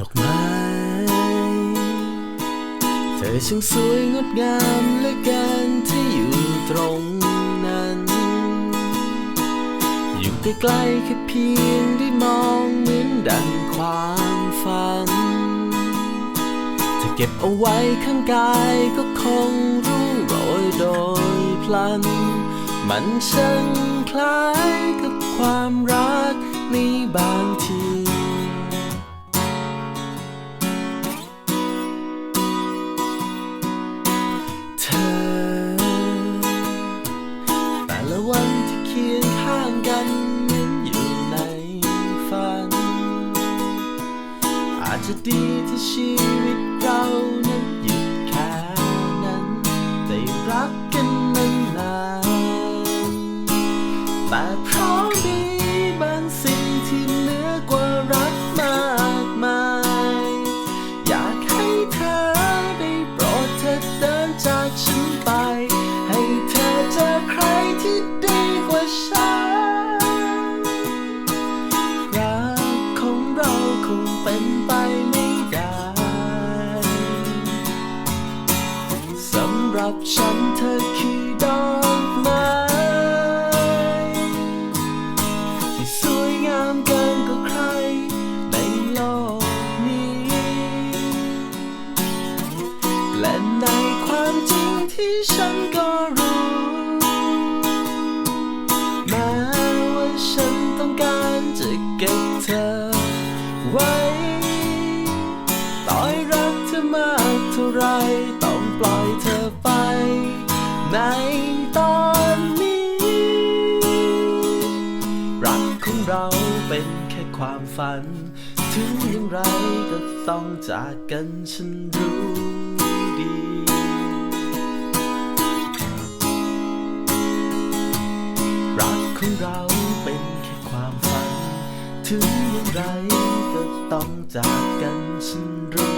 ดอกไม้ เธอช่างสวยงดงามเหลือเกินที่อยู่ตรงนั้น อยู่ใกล้ๆแค่เพียงได้มองเหมือนดังความฝัน จะเก็บเอาไว้ข้างกายก็คงร่วงโรยโดยพลัน มันช่างคล้ายกับความรักในบางางกันเหมือนอยู่ในฝัน อาจจะดีที่ชีวิตเรานั้นหยุดแค่นั้น ได้รักกันนานๆแต่เพราะมีบางสิ่งที่เหนือกว่ารักมากมาย อยากให้เธอได้โปรดเธอเดินจากฉัน ไม่ได้สำหรับฉันเธอคือดอกไม้ที่สวยงามเกินกว่าใครในโลกนี้ และในความจริงที่ฉันก็รู้ มากเท่าไรต้องปล่อยเธอไป ในตอนนี้ รักของเราเป็นแค่ความฝัน ถึงอย่างไรก็ต้องจากกันฉันรู้ดีรักของเราเป็นแค่ความฝัน ถึงอย่างไรก็ต้องจากกันฉันรู้